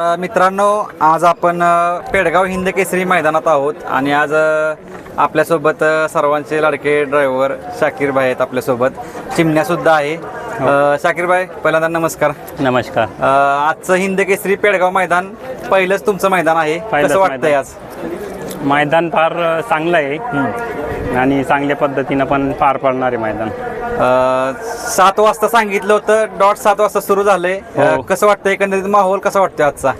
मित्रांनो आज आपण पेडगाव हिंद केसरी मैदानात आहोत आणि आज आपल्यासोबत सर्वांचे लाडके ड्रायव्हर शाकीर भाई आहेत आपल्यासोबत. चिमण्या सुद्धा आहे. अ, शाकीर भाई पहिल्यांदा नमस्कार. नमस्कार. अ, आजचं हिंद केसरी पेडगाव मैदान पहिलंच तुमचं मैदान आहे. पहिलंच कसं वाटतंय. आज? मैदान फार अ, चांगलं आहे. आणि चांगल्या पद्धतीनं पण पार पडणार आहे मैदान. अ, सात वाजता सांगितलं होतं डॉट सात वाजता सुरू झालंय. अ, हो. कसं वाटतं एकंदरीत माहोल कसा वाटतोय आजचा?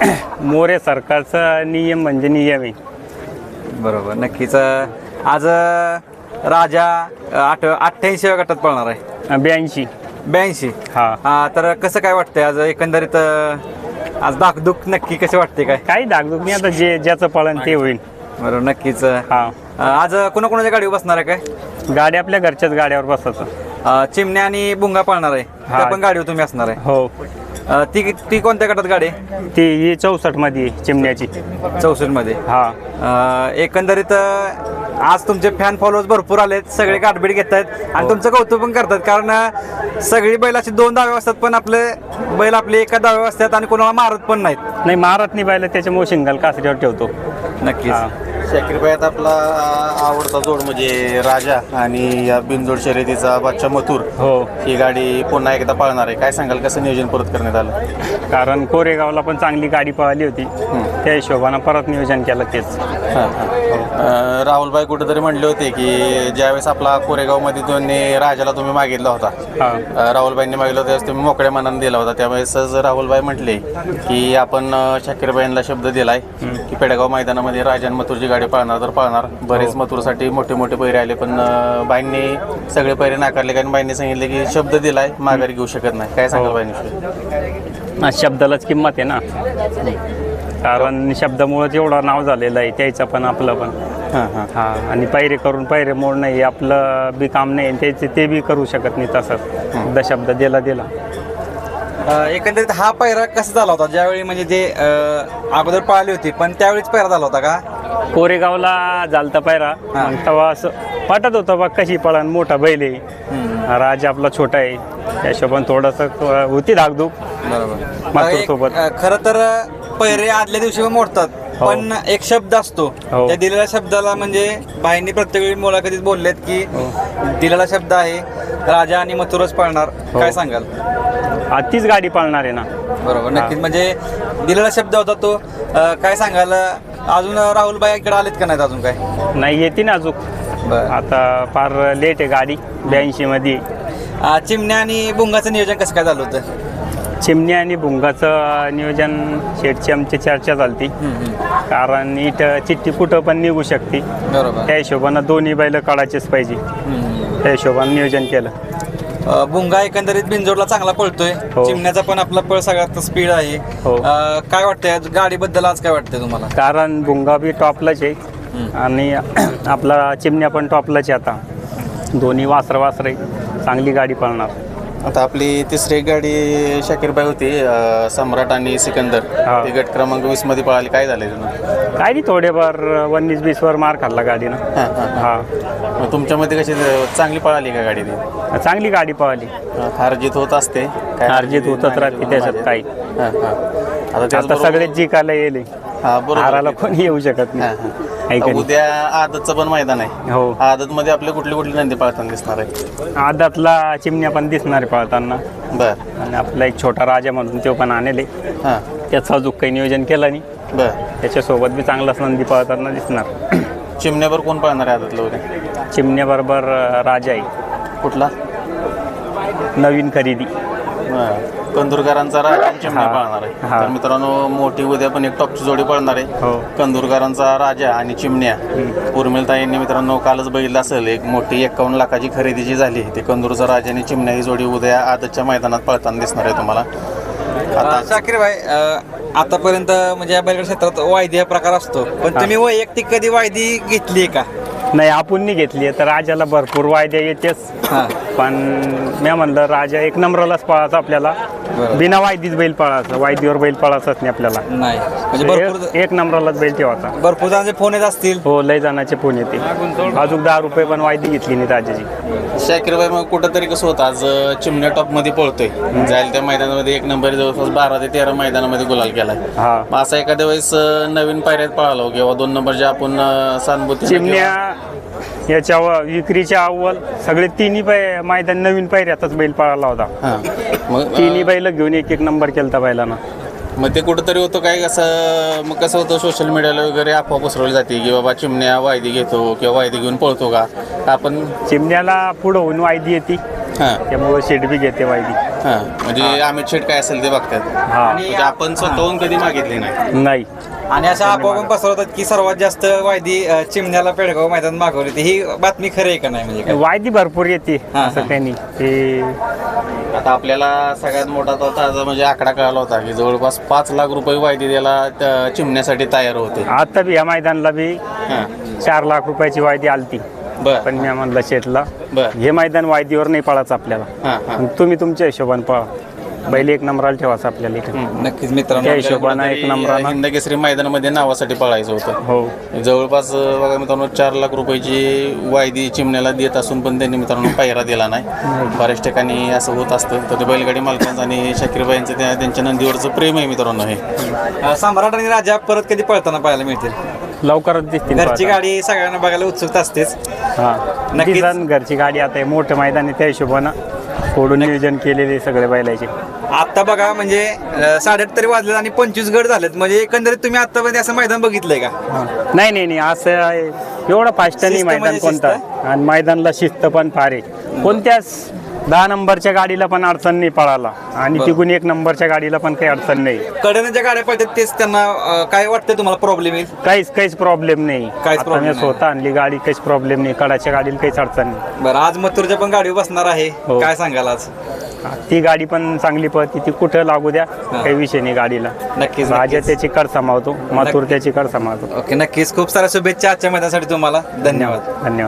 मोरे सरकारचा नियम म्हणजे नियम आहे. बरोबर नक्कीच. अ, आज अ, राजा अ, आठ अठ्ठ्याऐंशी गटात पळणार आहे. ब्याऐंशी. ब्याऐंशी? हा. हा तर कसं काय वाटतंय आज? एकंदरीत अ, आज दाखदुख नक्की कसे वाटते काय? काही दागदुख नाही आता जे ज्याचं पळण ते होईल. बरोबर नक्कीच. अ, हा. आज कोणाकोणाच्या गाडीवर बसणार आहे काय? गाडी आपल्या घरच्याच गाड्यावर बसायचं अ, चिमण्या आणि बुंगा पळणार आहे. हा. त्या पण गाडीवर तुम्ही असणार आहे. हो. अ, ती ती कोणत्या गटात गाडी आहे? ती ही चौसष्टमध्ये आहे, चिमण्याची. चौसष्टमध्ये. हा. अ, एकंदरीत अ, आज तुमचे फॅन फॉलोअर्स भरपूर आलेत सगळे गाठबीट घेत आहेत आणि तुमचं कौतुक पण करतात कारण अ, सगळी बैल अशी दोन दावे असतात पण आपले बैल आपले एका दावे असतात आणि कोणाला मारत पण नाहीत. नाही मारत नाही पाहिलं त्याच्यामुळे शिंगल कासरीवर ठेवतो. नक्कीच. शाकीरबाईत आपला आवडता जोड म्हणजे राजा आणि या बिनजोड शर्यतीचा बादशा मथुर. हो. ही गाडी पुन्हा एकदा पाळणार आहे. काय सांगाल कसं नियोजन परत करण्यात आलं? कारण कोरेगावला पण चांगली गाडी पळाली होती. त्या हिशोबानं परत नियोजन केलं तेच. अं, राहुलबाई कुठेतरी म्हणले होते की ज्यावेळेस आपला कोरेगावमध्ये दोन्ही राजाला तुम्ही मागितला होता हा. अं, राहुलबाईंनी मागितलं होतं तुम्ही मोकळ्या मनाने दिला होता. त्यावेळेस राहुलबाई म्हटले की आपण अं, शाकीरबाईंना शब्द दिलाय की पेडगाव मैदानामध्ये राजन मथुरची गाडी पाळणार तर पाळणार. बरेच मथुरसाठी मोठे मोठे पैरे आले पण अं, बाईंनी सगळे पैरे नाकारले कारण बाईंनी सांगितले की शब्द दिलाय माघारी घेऊ शकत नाही. काय सांगाल बाईंनी हा, शब्दालाच किंमत आहे ना. कारण शब्दामुळेच एवढं नाव झालेलं आहे त्याचं पण आपलं पण. हां हां. हा आणि पैरे करून पैरे मोड नाही आपलं बी काम नाही त्याचे ते बी करू शकत नाही तसंच एकदा शब्द दिला दिला. अ, एकंदरीत हा पैरा कसा झाला होता? ज्यावेळी म्हणजे ते अ, अगोदर पळाली होती पण त्यावेळीच पैरा झाला होता का? कोरेगावला झालता पैरा हा. मग तेव्हा असं वाटत होतं बा कशी पळण मोठा बैल आहे. राज आपला छोटा आहे. त्या हिशोबाने थोडंसं होती धाकधूक. बरोबर. मातूरसोबत. खर तर पैरे आदल्या दिवशी पण मोडतात. हो. पण एक शब्द असतो. हो. त्या दिलेल्या शब्दाला म्हणजे बाईंनी प्रत्येक वेळी मुलाखतीत बोललेत की दिलेला शब्द आहे राजा आणि मथुरच पाळणार. हो. काय सांगाल? हा, तीच गाडी पळणार आहे ना. बरोबर. नक्कीच. म्हणजे दिलेला शब्द होता तो. अ, काय सांगाल अजून राहुल बाई इकडे आलेत का नाहीत अजून काय? नाही येते ना अजून. बरं. आता फार लेट आहे गाडी ब्याऐंशी मध्ये. चिमण्या आणि बुंगाचं नियोजन कसं काय झालं होतं? चिमणी आणि भुंगाचं नियोजन शेटची आमची चर्चा झाली कारण इथं चिठ्ठी कुठं पण निघू शकते. बरोबर. त्या हिशोबानं दोन्ही बैल काढायचेच पाहिजे. त्या हिशोबानं नियोजन केलं. अ, बुंगा एकंदरीत बिनजोडला चांगला पळतोय. हो. चिमण्याचा पण आपला पळ सगळ्यात स्पीड आहे. हो. अ, काय वाटतंय? गाडीबद्दल आज काय वाटतंय तुम्हाला? कारण भुंगा बी टॉपलाच आहे. आणि आपला चिमण्या पण टॉपलाच आहे आता. दोन्ही वासर वासरे चांगली गाडी पळणार. आता आपली तिसरी गाडी शाकीरबाई होती अं, सम्राट आणि सिकंदर. हा. ती गट क्रमांक वीसमध्ये पळाली. काय झाले काय नाही थोडेफार वन्नीस बीसवर मार खाल्ला गाडीनं. हां मग तुमच्यामध्ये कशी चांगली पळाली का गाडी ती? चांगली गाडी पळाली. हार जीत होत असते. काय हारजीत होतच राहते त्याच्यात काही. हां, हां. आता आता त्याचबरोबर- सगळेच जिकायला येईल. हां, बरोबर. हाराला कोणी येऊ शकत हां, नाही हां. आहे का नाही? उद्या आदतचं पण मैदान आहे. हो. आदत मध्ये आपले कुठली कुठली नंदी पळताना दिसणार आहे आदातला चिमण्या पण दिसणार आहे पळताना. बर. आणि आपला एक छोटा राजा म्हणून तो पण आणले हां. त्याचं अजून काही नियोजन केलं नाही. बर. त्याच्यासोबत बी चांगलाच नंदी पळताना दिसणार. चिमण्यावर कोण पळणार आहे आदतला उद्या? चिमण्याबरोबर अं, राजा आहे. कुठला? नवीन खरेदी. बरं. कंदुरकरांचा राजा आणि चिमण्या. पळणार आहे. हां. तर मित्रांनो मोठी उद्या पण एक टॉपची जोडी पळणार आहे. हो. कंदुरकरांचा राजा आणि चिमण्या. उर्मिलताईंनी मित्रांनो कालच बघितलं असेल एक मोठी एकावन्न लाखाची खरेदी जी झाली. ते कंदूरचा राजा आणि चिमण्या ही जोडी उद्या आदतच्या मैदानात पळताना दिसणार आहे तुम्हाला. आता शाकीर भाई आतापर्यंत म्हणजे या बैलगाडी क्षेत्रात वायदी हा प्रकार असतो. पण तुम्ही वैयक्तिक कधी वायदी घेतली का? नाही आपण नाही घेतली तर राजाला भरपूर वायद्या येतेच. हा. पण मी म्हणलं राजा एक नंबरलाच पळायचा आपल्याला. बरं. बिना वायदीच बैल पळायचा. वायदीवर बैल पळायचाच नाही आपल्याला. नाही. म्हणजे भरपूर एक- एक नंबरलाच बैल ठेवायचा. भरपूर जणांचे फोन येत असतील. हो लय जणांचे फोन येते अजून दहा रुपये पण वायदी घेतली नाही राजाची शाकीरबाई मग कुठंतरी कसं होतं? आज अं, चिमण्या टॉपमध्ये पळतोय जाईल त्या मैदानामध्ये एक नंबर जवळपास बारा ते तेरा मैदानामध्ये गुलाल केलाय. हा. मग असं एखाद्या वेळेस अं, नवीन पायऱ्यात पळालो किंवा दोन नंबर जे आपण अं, सहानुभूती चिमण्या याच्या विक्रीच्या अव्वल सगळे तिन्ही पै मैदान नवीन पायऱ्यातच बैल पळाला होता. हा. मग तिन्ही बैल घेऊन एक एक नंबर केलता बैलानं. मग ते कुठंतरी होतं काय? कसं मग कसं होतं सोशल मीडियाला वगैरे अफवा पसरवली जाते की बाबा चिमण्या वायदी घेतो किंवा वायदी घेऊन पळतो का? आपण चिमण्याला पुढं होऊन वायदी येते. हां. त्यामुळे शेड बी घेते वायदी. हां. म्हणजे अमित शेट काय असेल ते बघतात. हा. म्हणजे आपण स्वतःहून कधी मागितली नाही. नाही. आणि अशा अफवा पण पसरवतात की सर्वात जास्त वायदी अ, चिमण्याला पेडगाव मैदान मागवली. होती ही बातमी खरी आहे का नाही म्हणजे काय? वायदी भरपूर येते हा, असं हा. काही नाही. ते आता आपल्याला सगळ्यात मोठा तो ताजा म्हणजे आकडा कळाला होता की जवळपास पाच लाख रुपये वायदी द्यायला त्या चिमण्यासाठी तयार होते. आता बी या मैदानला बी हां. चार लाख रुपयाची वायदी आलती. बर. पण मी म्हणलं बर. हे मैदान वायदीवर नाही पळायचं आपल्याला. हां हां. मग तुम्ही तुमच्या हिशोबाने पळा. बैल एक नंबराला ठेवायचं आपल्याला इथे नक्कीच मित्रांनो त्या हिशोबानं एक नंबरानं केसरी मैदानामध्ये नावासाठी पळायचं होतं. हो. जवळपास अं, बघा मित्रांनो चार लाख रुपयाची वायदी चिमण्याला देत असून पण त्यांनी मित्रांनो पायरा दिला नाही. बऱ्याच ठिकाणी असं होत असतं. तर ते बैलगाडी मालकांचं आणि शाकीरबाईंचं त्या त्यांच्या नंदीवरचं प्रेम आहे मित्रांनो हे. अ, सम्राट आणि राजा परत कधी पळताना पाहायला मिळतील? लवकरच दिसतील घरची. गाडी सगळ्यांना बघायला उत्सुकता असतेच. हा. नक्कीच. घरची गाडी आता हे मोठं मैदान आहे त्या हिशोबानं. थोडं नियोजन केलेले सगळे बैलाचे आता बघा म्हणजे अ, साडेआठ तरी वाजलेत आणि पंचवीस गड झालेत म्हणजे एकंदरीत तुम्ही आतापर्यंत असं मैदान बघितलंय का. नाही नाही नाही असं आहे. एवढं फास्ट नाही शिस्त मैदान म्हणजे कोणतं शिस्त? आणि मैदानला शिस्त पण फार आहे कोणत्याच दहा नंबरच्या गाडीला पण अडचण नाही पळाला आणि. तिकून एक नंबरच्या गाडीला पण काही अडचण नाही. कडेने ज्या गाड्या पळतात तेच त्यांना अ, काय वाटतं तुम्हाला प्रॉब्लेम येईल? काहीच काहीच प्रॉब्लेम नाही. काहीच आता problem मी नाही. स्वतः आणली गाडी काहीच प्रॉब्लेम नाही. कडाच्या गाडीला काहीच अडचण नाही. बरं आज मथुरच्या पण गाडीवर बसणार आहे. हो. काय सांगाल आज? ती गाडी पण चांगली पळती. ती कुठं लागू द्या काही विषय नाही गाडीला. नक्कीच राजा नक्कीच. त्याची कड सांभाळतो माथूर त्याची कड सांभाळतो. ओके नक्कीच. खूप साऱ्या शुभेच्छा आजच्या मैदानासाठी तुम्हाला. धन्यवाद. धन्यवाद.